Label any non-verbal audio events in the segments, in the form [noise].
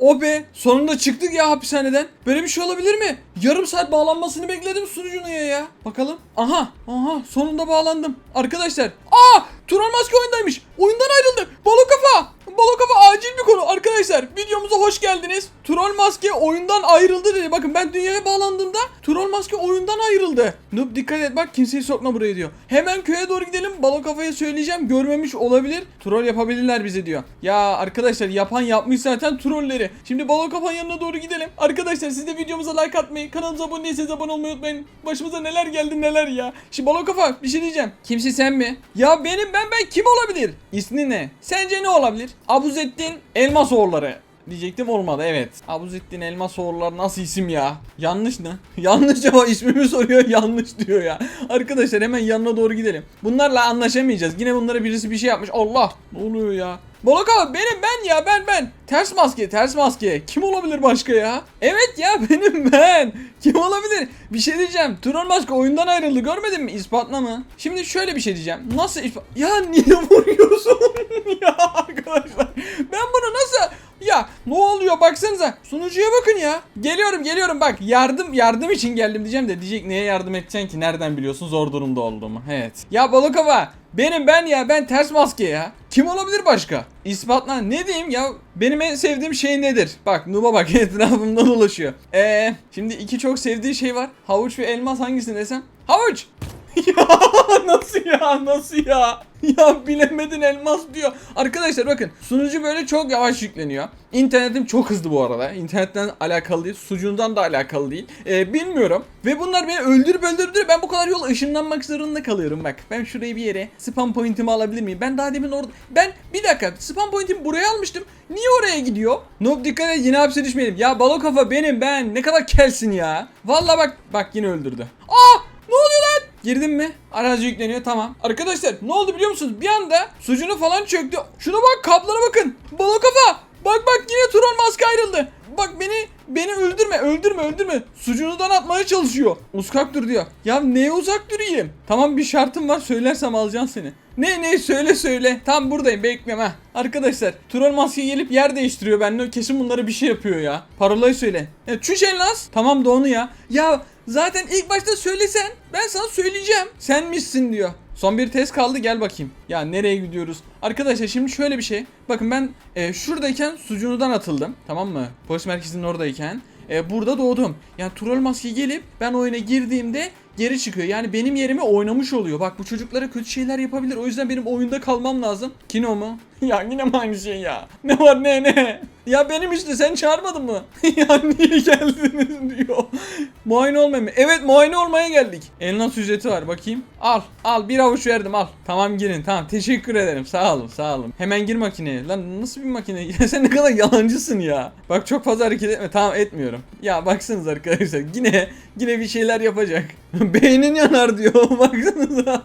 O be sonunda çıktık ya hapishaneden. Böyle bir şey olabilir mi? Yarım saat bağlanmasını bekledim sunucuya ya. Bakalım. Aha aha sonunda bağlandım. Arkadaşlar. Aa Turan Maske oyundaymış. Oyundan ayrıldı. Balo kafa. Balo kafa acil bir konu. Arkadaşlar videomuza hoş geldiniz. Troll Maske oyundan ayrıldı dedi. Bakın ben dünyaya bağlandığımda Troll Maske oyundan ayrıldı. Noob dikkat et bak kimseyi sokma buraya diyor. Hemen köye doğru gidelim. Balo kafaya söyleyeceğim. Görmemiş olabilir. Troll yapabilirler bize diyor. Ya arkadaşlar yapan yapmış zaten trolleri. Şimdi Balo yanına doğru gidelim. Arkadaşlar siz de videomuza like atmayı, kanalımıza abone değilseniz abone olmayı unutmayın. Başımıza neler geldi neler ya. Şimdi Balo kafa bir şey diyeceğim. Kimsin sen mi? Ya benim ben ben kim olabilir? İsmi ne? Sence ne olabilir? Abuzettin Elmas oğulları. Diyecektim olmadı evet. Abuzettin Elmas oğulları nasıl isim ya? Yanlış ne? [laughs] yanlış ama ismimi soruyor [laughs] yanlış diyor ya. Arkadaşlar hemen yanına doğru gidelim. Bunlarla anlaşamayacağız. Yine bunlara birisi bir şey yapmış. Allah ne oluyor ya? Bolok abi benim ben ya ben ben. Ters maske ters maske. Kim olabilir başka ya? Evet ya [laughs] benim ben. Kim olabilir? Bir şey diyeceğim. Tron maske oyundan ayrıldı görmedin mi? İspatla mı? Şimdi şöyle bir şey diyeceğim. Nasıl ispat... Ya niye [laughs] vuruyorsun? [laughs] ya arkadaşlar. Ben bunu nasıl... Ya ne oluyor baksanıza. Sunucuya bakın ya. Geliyorum geliyorum bak. Yardım yardım için geldim diyeceğim de diyecek neye yardım edeceksin ki? Nereden biliyorsun zor durumda olduğumu? Evet. Ya balık hava. Benim ben ya ben ters maske ya. Kim olabilir başka? İspatla ne diyeyim ya benim en sevdiğim şey nedir? Bak Nuba bak [laughs] etrafımda dolaşıyor. Eee şimdi iki çok sevdiği şey var. Havuç ve elmas hangisini desem? Havuç! [laughs] ya [laughs] nasıl ya nasıl ya? Ya bilemedin elmas diyor. Arkadaşlar bakın sunucu böyle çok yavaş yükleniyor. İnternetim çok hızlı bu arada. İnternetten alakalı değil. Sucuğundan da alakalı değil. Ee, bilmiyorum. Ve bunlar beni öldürüp öldürüp ben bu kadar yol ışınlanmak zorunda kalıyorum. Bak ben şurayı bir yere spam pointimi alabilir miyim? Ben daha demin orada... Ben bir dakika spam pointimi buraya almıştım. Niye oraya gidiyor? Noob dikkat et yine hapse düşmeyelim. Ya balo kafa benim ben. Ne kadar kelsin ya. Vallahi bak bak yine öldürdü. Aa Girdin mi? Arazi yükleniyor tamam. Arkadaşlar ne oldu biliyor musunuz? Bir anda sucunu falan çöktü. Şuna bak kaplara bakın. Balo kafa. Bak bak yine Turon maske ayrıldı. Bak beni beni öldürme öldürme öldürme. Sucuğundan atmaya çalışıyor. Uzak dur diyor. Ya neye uzak durayım? Tamam bir şartım var söylersem alacağım seni. Ne ne söyle söyle. Tam buradayım bekleme ha. Arkadaşlar Turon maske gelip yer değiştiriyor benimle. Kesin bunlara bir şey yapıyor ya. Parolayı söyle. Ya çüş Elnas. Tamam da onu ya. Ya zaten ilk başta söylesen ben sana söyleyeceğim. Sen misin diyor. Son bir test kaldı gel bakayım. Ya nereye gidiyoruz? Arkadaşlar şimdi şöyle bir şey. Bakın ben e, şuradayken sucuğundan atıldım. Tamam mı? Polis merkezinin oradayken. E, burada doğdum. Yani troll maske gelip ben oyuna girdiğimde geri çıkıyor. Yani benim yerime oynamış oluyor. Bak bu çocuklara kötü şeyler yapabilir. O yüzden benim oyunda kalmam lazım. Kino mu? [laughs] ya yine mi aynı şey ya? Ne var ne ne? Ya benim işte sen çağırmadın mı? [laughs] ya niye geldiniz [laughs] diyor. muayene olmaya mı? Evet muayene olmaya geldik. Elmas ücreti var bakayım. Al al bir avuç verdim al. Tamam girin tamam teşekkür ederim sağ olun sağ olun. Hemen gir makineye. Lan nasıl bir makine? Ya sen ne kadar yalancısın ya. Bak çok fazla hareket etme tamam etmiyorum. Ya baksanız arkadaşlar yine yine bir şeyler yapacak. [laughs] Beynin yanar diyor [laughs] baksanıza.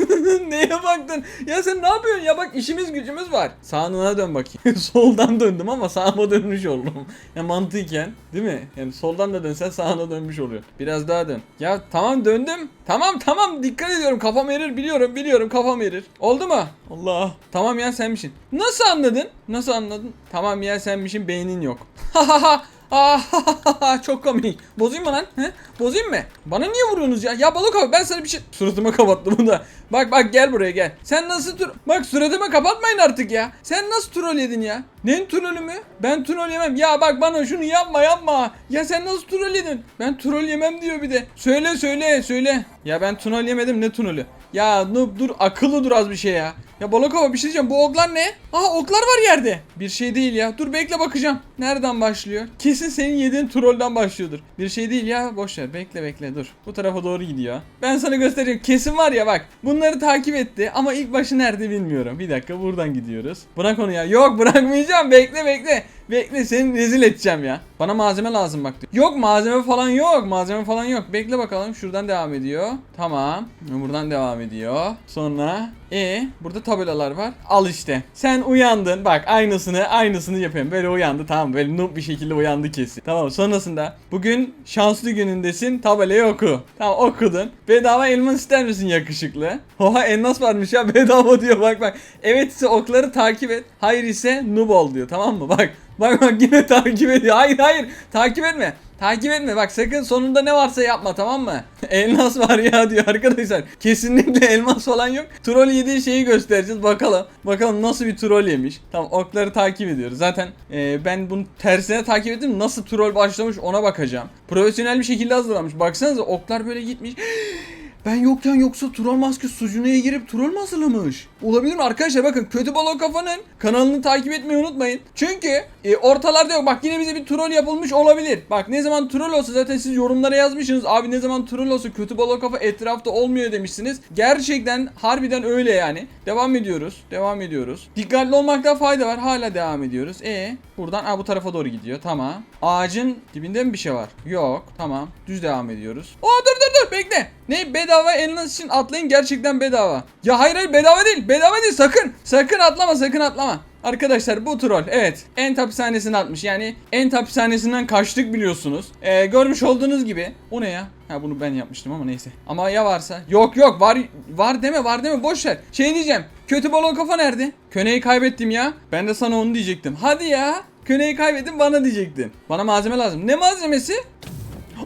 [laughs] Neye baktın? Ya sen ne yapıyorsun? Ya bak işimiz gücümüz var. Sağına dön bakayım. soldan döndüm ama sağıma dönmüş oldum. Ya mantıken değil mi? Yani soldan da dönsen sağına dönmüş oluyor. Biraz daha dön. Ya tamam döndüm. Tamam tamam dikkat ediyorum. Kafam erir biliyorum biliyorum kafam erir. Oldu mu? Allah. Tamam ya senmişsin. Nasıl anladın? Nasıl anladın? Tamam ya senmişsin beynin yok. Ha ha ha. Ah [laughs] çok komik. Bozayım mı lan? He? Bozayım mı? Bana niye vuruyorsunuz ya? Ya balık abi ben sana bir şey... Suratıma kapattım bunu da. Bak bak gel buraya gel. Sen nasıl tur... Bak suratıma kapatmayın artık ya. Sen nasıl troll yedin ya? Ne trollü mü? Ben troll yemem. Ya bak bana şunu yapma yapma. Ya sen nasıl troll yedin? Ben troll yemem diyor bir de. Söyle söyle söyle. Ya ben troll yemedim ne trollü? Ya noob dur akıllı dur az bir şey ya. Ya Balakova bir şey diyeceğim bu oklar ne? Aha oklar var yerde. Bir şey değil ya. Dur bekle bakacağım. Nereden başlıyor? Kesin senin yediğin trollden başlıyordur. Bir şey değil ya. Boş ver. Bekle bekle dur. Bu tarafa doğru gidiyor. Ben sana göstereceğim. Kesin var ya bak. Bunları takip etti ama ilk başı nerede bilmiyorum. Bir dakika buradan gidiyoruz. Bırak onu ya. Yok bırakmayacağım. Bekle bekle. Bekle seni rezil edeceğim ya. Bana malzeme lazım bak diyor. Yok malzeme falan yok. Malzeme falan yok. Bekle bakalım. Şuradan devam ediyor. Tamam. Buradan devam ediyor. Sonra e burada tabelalar var. Al işte. Sen uyandın. Bak aynısını aynısını yapıyorum. Böyle uyandı tamam böyle noob bir şekilde uyandı kesin. Tamam sonrasında bugün şanslı günündesin. Tabelayı oku. Tamam okudun. Bedava elmas ister misin yakışıklı? Oha elmas varmış ya [laughs] bedava diyor bak bak. Evet ise okları takip et. Hayır ise noob ol diyor tamam mı? Bak Bak bak yine takip ediyor. Hayır hayır takip etme. Takip etme bak sakın sonunda ne varsa yapma tamam mı? [laughs] Elmas var ya diyor arkadaşlar. Kesinlikle elmas falan yok. Troll yediği şeyi göstereceğiz bakalım. Bakalım nasıl bir troll yemiş. Tamam okları takip ediyoruz. Zaten e, ben bunu tersine takip ettim. Nasıl troll başlamış ona bakacağım. Profesyonel bir şekilde hazırlamış. Baksanıza oklar böyle gitmiş. [gasps] Ben yokken yoksa troll maske sucuğuna girip troll mu hazırlamış? Olabilir mi arkadaşlar bakın kötü balon kafanın kanalını takip etmeyi unutmayın. Çünkü e, ortalarda yok bak yine bize bir troll yapılmış olabilir. Bak ne zaman troll olsa zaten siz yorumlara yazmışsınız. Abi ne zaman troll olsa kötü balon kafa etrafta olmuyor demişsiniz. Gerçekten harbiden öyle yani. Devam ediyoruz. Devam ediyoruz. Dikkatli olmakta fayda var. Hala devam ediyoruz. E buradan aa, bu tarafa doğru gidiyor. Tamam. Ağacın dibinde mi bir şey var? Yok. Tamam. Düz devam ediyoruz. Aa dur dur dur bekle. Ne bedava eliniz için atlayın gerçekten bedava. Ya hayır hayır bedava değil. Bedava değil sakın. Sakın atlama sakın atlama. Arkadaşlar bu troll evet Ent hapishanesine atmış. Yani Ent hapishanesinden kaçtık biliyorsunuz. Ee, Görmüş olduğunuz gibi O ne ya? Ha bunu ben yapmıştım ama neyse. Ama ya varsa? Yok yok var var deme var deme boş ver. Şey diyeceğim kötü balon kafa nerede? Köneyi kaybettim ya. Ben de sana onu diyecektim. Hadi ya Köneyi kaybettim bana diyecektin. Bana malzeme lazım. Ne malzemesi?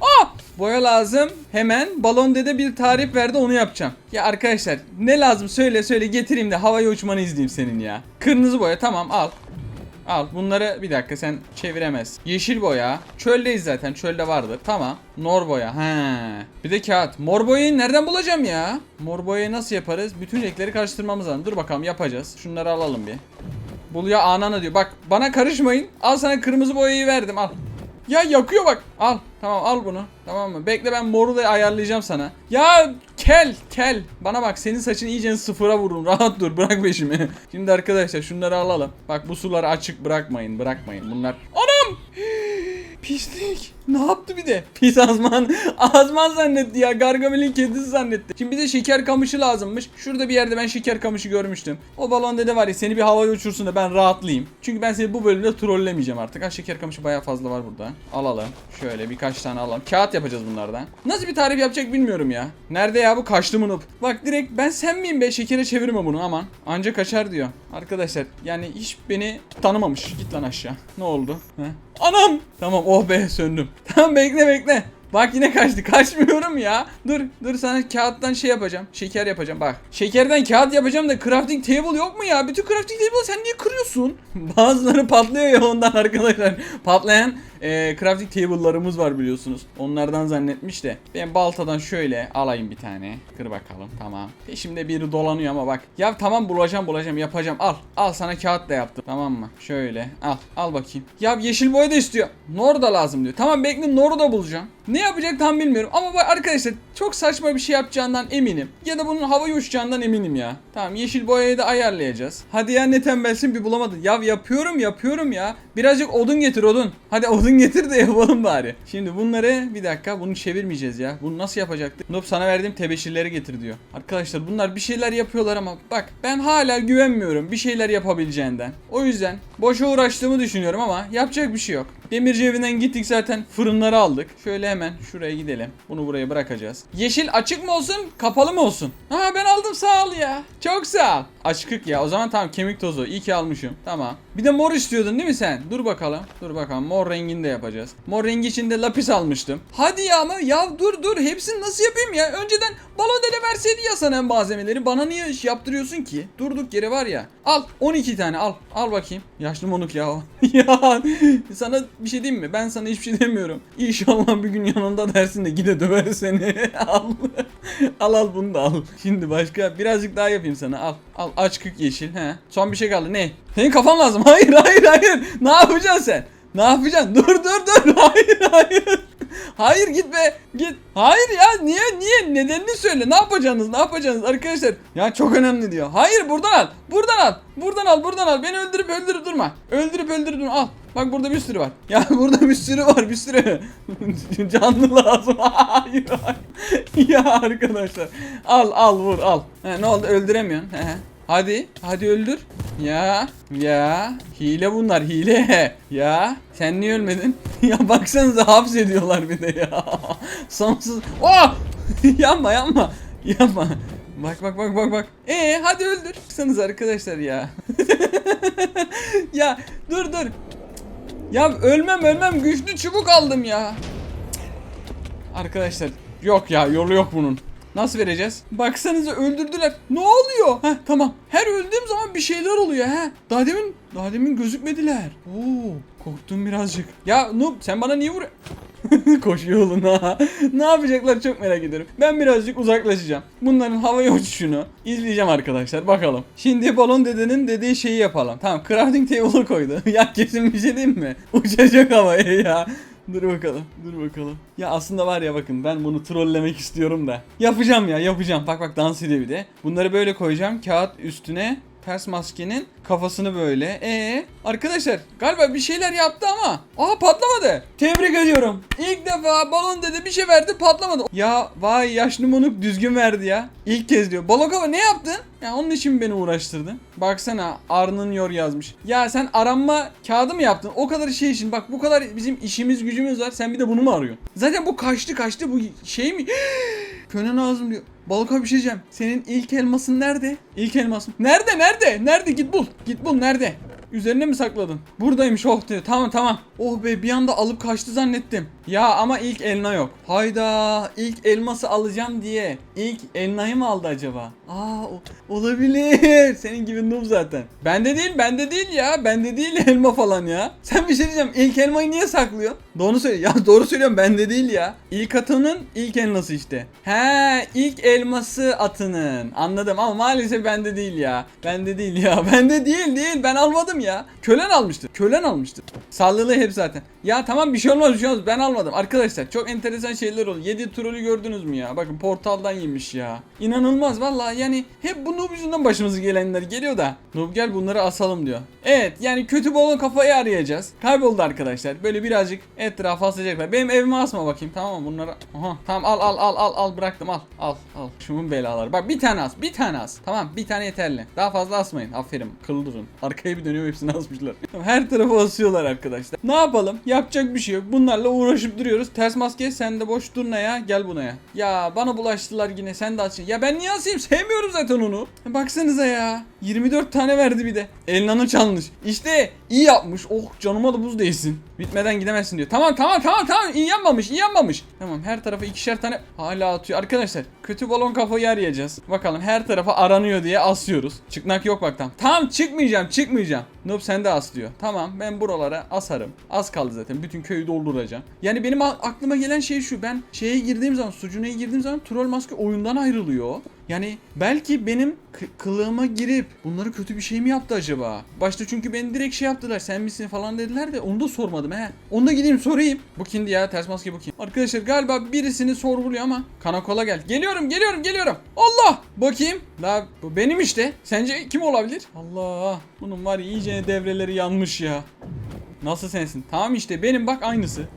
Aa! Boya lazım. Hemen balon dede bir tarif verdi onu yapacağım. Ya arkadaşlar ne lazım söyle söyle getireyim de havaya uçmanı izleyeyim senin ya. Kırmızı boya tamam al. Al bunları bir dakika sen çeviremez. Yeşil boya. Çöldeyiz zaten çölde vardır. Tamam. Mor boya. He. Bir de kağıt. Mor boyayı nereden bulacağım ya? Mor boyayı nasıl yaparız? Bütün renkleri karıştırmamız lazım. Dur bakalım yapacağız. Şunları alalım bir. Bul ya anana diyor. Bak bana karışmayın. Al sana kırmızı boyayı verdim al. Ya yakıyor bak. Al. Tamam al bunu. Tamam mı? Bekle ben moru da ayarlayacağım sana. Ya kel kel. Bana bak senin saçın iyice sıfıra vurun. [laughs] Rahat dur bırak peşimi. [laughs] Şimdi arkadaşlar şunları alalım. Bak bu suları açık bırakmayın. Bırakmayın. Bunlar. Anam! [gasps] Pislik. Ne yaptı bir de? [laughs] Pis azman. Azman zannetti ya. Gargamel'in kedisi zannetti. Şimdi bize şeker kamışı lazımmış. Şurada bir yerde ben şeker kamışı görmüştüm. O balon dede var ya seni bir havaya uçursun da ben rahatlayayım. Çünkü ben seni bu bölümde trollemeyeceğim artık. Ha şeker kamışı bayağı fazla var burada. Alalım. Şöyle birkaç tane alalım. Kağıt yapacağız bunlardan. Nasıl bir tarif yapacak bilmiyorum ya. Nerede ya bu kaçtı mı? Bak direkt ben sen miyim be şekere çevirme bunu aman. Anca kaçar diyor. Arkadaşlar yani hiç beni tanımamış. Git lan aşağı. Ne oldu? He? Anam! Tamam oh be söndüm. Tamam bekle bekle. Bak yine kaçtı. Kaçmıyorum ya. Dur dur sana kağıttan şey yapacağım. Şeker yapacağım bak. Şekerden kağıt yapacağım da crafting table yok mu ya? Bütün crafting table sen niye kırıyorsun? [laughs] Bazıları patlıyor ya ondan arkadaşlar. Patlayan e, crafting table'larımız var biliyorsunuz. Onlardan zannetmiş de. Ben baltadan şöyle alayım bir tane. Kır bakalım tamam. Peşimde biri dolanıyor ama bak. Ya tamam bulacağım bulacağım yapacağım. Al. Al sana kağıt da yaptım. Tamam mı? Şöyle al. Al bakayım. Ya yeşil boya da istiyor. Nor da lazım diyor. Tamam bekle Nor'u da bulacağım. Ne yapacak tam bilmiyorum. Ama bak arkadaşlar çok saçma bir şey yapacağından eminim. Ya da bunun havaya uçacağından eminim ya. Tamam yeşil boyayı da ayarlayacağız. Hadi ya ne tembelsin bir bulamadın. Ya yapıyorum yapıyorum ya. Birazcık odun getir odun. Hadi odun getir de yapalım bari. Şimdi bunları bir dakika bunu çevirmeyeceğiz ya. Bunu nasıl yapacaktık? Noob sana verdiğim tebeşirleri getir diyor. Arkadaşlar bunlar bir şeyler yapıyorlar ama bak ben hala güvenmiyorum bir şeyler yapabileceğinden. O yüzden boşa uğraştığımı düşünüyorum ama yapacak bir şey yok. Demirci evinden gittik zaten fırınları aldık. Şöyle hemen şuraya gidelim. Bunu buraya bırakacağız. Yeşil açık mı olsun kapalı mı olsun? Ha ben aldım sağ ol ya. Çok sağ ol. Açık ya o zaman tamam kemik tozu. İyi ki almışım. Tamam. Bir de mor istiyordun değil mi sen? Dur bakalım. Dur bakalım mor rengini de yapacağız. Mor rengi için de lapis almıştım. Hadi ya ama ya dur dur hepsini nasıl yapayım ya? Önceden balon dede verseydi ya sana malzemeleri. Bana niye iş yaptırıyorsun ki? Durduk yere var ya. Al 12 tane al. Al bakayım. Yaşlı monuk ya [laughs] ya sana bir şey diyeyim mi? Ben sana hiçbir şey demiyorum. İnşallah bir gün yanında dersin de gide döver seni. [laughs] al. al al bunu da al. Şimdi başka birazcık daha yapayım sana. Al. Al aç kök yeşil. He. Son bir şey kaldı. Ne? Senin kafan lazım. [laughs] Hayır hayır hayır. Ne yapacaksın sen? Ne yapacaksın? [laughs] Dur dur dur. Hayır hayır. Hayır git be. Git. Hayır ya niye niye nedenini söyle. Ne yapacaksınız? Ne yapacaksınız arkadaşlar? Ya çok önemli diyor. Hayır buradan al. Buradan al. Buradan al. Buradan al. Beni öldürüp öldürüp durma. Öldürüp öldürüp durma. Al. Bak burada bir sürü var. [laughs] Ya burada bir sürü var bir sürü. [laughs] Canlı lazım. [laughs] Hayır, hayır. ya arkadaşlar. Al al vur al. He, ne oldu öldüremiyorsun. He. Hadi hadi öldür. Ya ya hile bunlar hile. Ya sen niye ölmedin? ya baksanıza hapsediyorlar bir de ya. Sonsuz. Oh! yapma yapma. Yapma. Bak bak bak bak bak. Ee hadi öldür. Baksanıza arkadaşlar ya. ya dur dur. Ya ölmem ölmem güçlü çubuk aldım ya. Arkadaşlar yok ya yolu yok bunun. Nasıl vereceğiz? Baksanıza öldürdüler. Ne oluyor? Heh tamam. Her öldüğüm zaman bir şeyler oluyor ha. Daha demin daha demin gözükmediler. Oo korktum birazcık. Ya Noob sen bana niye vuruyorsun? [laughs] Koşuyor yoluna. [laughs] ne yapacaklar çok merak ediyorum. Ben birazcık uzaklaşacağım. Bunların havaya uçuşunu izleyeceğim arkadaşlar. Bakalım. Şimdi balon dedenin dediği şeyi yapalım. Tamam crafting table'ı koydu. [laughs] ya kesin bir şey diyeyim mi? Uçacak havaya ya. Dur bakalım. Dur bakalım. Ya aslında var ya bakın ben bunu trollemek istiyorum da. Yapacağım ya yapacağım. Bak bak dans ediyor bir de. Bunları böyle koyacağım. Kağıt üstüne ters maskenin kafasını böyle. Ee arkadaşlar galiba bir şeyler yaptı ama. Aa patlamadı. Tebrik ediyorum. İlk defa balon dedi bir şey verdi patlamadı. Ya vay yaşlı monuk düzgün verdi ya. İlk kez diyor. Balon kafa ne yaptın? Ya onun için beni uğraştırdın. Baksana Arnın yor yazmış. Ya sen aranma kağıdı mı yaptın? O kadar şey için bak bu kadar bizim işimiz gücümüz var. Sen bir de bunu mu arıyorsun? Zaten bu kaçtı kaçtı bu şey mi? [gasps] Könen ağzım diyor. Balık abi bir şey diyeceğim. Senin ilk elmasın nerede? İlk elmasın. Nerede nerede? Nerede? Git bul. Git bul nerede? Üzerine mi sakladın? Buradaymış oh diyor. Tamam tamam. Oh be bir anda alıp kaçtı zannettim. Ya ama ilk elma yok. Hayda ilk elması alacağım diye. İlk elmayı mı aldı acaba? Aa olabilir. [laughs] Senin gibi noob zaten. Bende değil bende değil ya. Bende değil [laughs] elma falan ya. Sen bir şey diyeceğim. İlk elmayı niye saklıyorsun? Doğru söyle. Ya [laughs] doğru söylüyorum bende değil ya. İlk atının ilk elması işte. He ilk elması atının. Anladım ama maalesef bende değil ya. Bende değil ya. [laughs] Bende değil değil. Ben almadım ya. Kölen almıştı. Kölen almıştı. Sallılığı hep zaten. Ya tamam bir şey olmaz bir şey olmaz. Ben almadım. Arkadaşlar çok enteresan şeyler oldu. 7 trolü gördünüz mü ya? Bakın portaldan yemiş ya. İnanılmaz vallahi yani hep bu noob yüzünden başımıza gelenler geliyor da. Noob gel bunları asalım diyor. Evet yani kötü balon kafayı arayacağız. Kayboldu arkadaşlar. Böyle birazcık etrafa asacaklar. Benim evime asma bakayım tamam mı bunları? Aha tamam al al al al al bıraktım al. Al al. Şunun belaları. Bak bir tane as. Bir tane as. Tamam bir tane yeterli. Daha fazla asmayın. Aferin. Kıldırın. Arkaya bir dönüyor hepsini asmışlar. [laughs] Her tarafa asıyorlar arkadaşlar. Ne yapalım? Yapacak bir şey yok. Bunlarla uğraşıp duruyoruz. Ters maske sen de boş durma ya. Gel buna ya. Ya bana bulaştılar yine. Sen de açın. Ya ben niye asayım? Sevmiyorum zaten onu. Baksanıza ya. 24 tane verdi bir de. Elnanı çalmış. İşte iyi yapmış. Oh canıma da buz değsin. Bitmeden gidemezsin diyor. Tamam tamam tamam tamam. İyi yanmamış iyi yanmamış. Tamam her tarafa ikişer tane hala atıyor. Arkadaşlar kötü balon kafayı arayacağız. Bakalım her tarafa aranıyor diye asıyoruz. Çıkmak yok bak tamam. Tamam çıkmayacağım çıkmayacağım. Noob sen de as diyor. Tamam ben buralara asarım. Az kaldı zaten. Bütün köyü dolduracağım. Yani benim aklıma gelen şey şu. Ben şeye girdiğim zaman sucunaya girdiğim zaman troll maske oyundan ayrılıyor. Yani belki benim kılığıma girip bunları kötü bir şey mi yaptı acaba? Başta çünkü beni direkt şey yaptılar sen misin falan dediler de onu da sormadım he. Onu da gideyim sorayım. Bu kimdi ya ters maske bu kim? Arkadaşlar galiba birisini sorguluyor ama kanakola gel. Geliyorum geliyorum geliyorum. Allah! Bakayım. La bu benim işte. Sence kim olabilir? Allah! Bunun var iyice devreleri yanmış ya. Nasıl sensin? Tamam işte benim bak aynısı.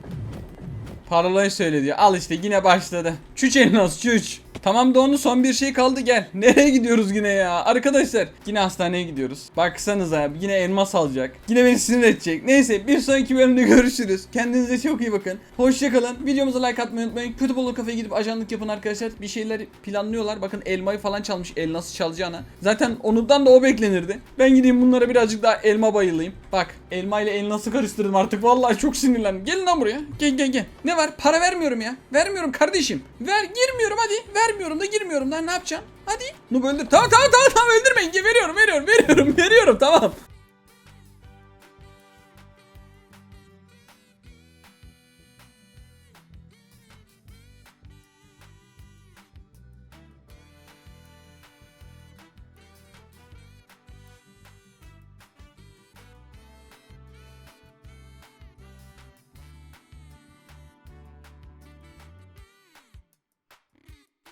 Parolayı söyle diyor. Al işte yine başladı. Çüç Elmas çüç. Tamam da onun son bir şey kaldı gel. [laughs] Nereye gidiyoruz yine ya? Arkadaşlar yine hastaneye gidiyoruz. Baksanıza yine elmas alacak. Yine beni sinir edecek. Neyse bir sonraki bölümde [laughs] görüşürüz. Kendinize çok iyi bakın. Hoşçakalın. Videomuza like atmayı unutmayın. Kötü bolu kafeye gidip ajanlık yapın arkadaşlar. Bir şeyler planlıyorlar. Bakın elmayı falan çalmış. El nasıl çalacağına. Zaten onundan da o beklenirdi. Ben gideyim bunlara birazcık daha elma bayılayım. Bak elma ile el nasıl karıştırdım artık. Vallahi çok sinirlendim. Gelin lan buraya. Gel gel gel. Ne var? Para vermiyorum ya. Vermiyorum kardeşim. Ver girmiyorum hadi. Vermiyorum da girmiyorum da ne yapacağım? Hadi. Nu öldür. Tamam tamam tamam tamam öldürmeyin. Veriyorum veriyorum veriyorum [laughs] veriyorum tamam.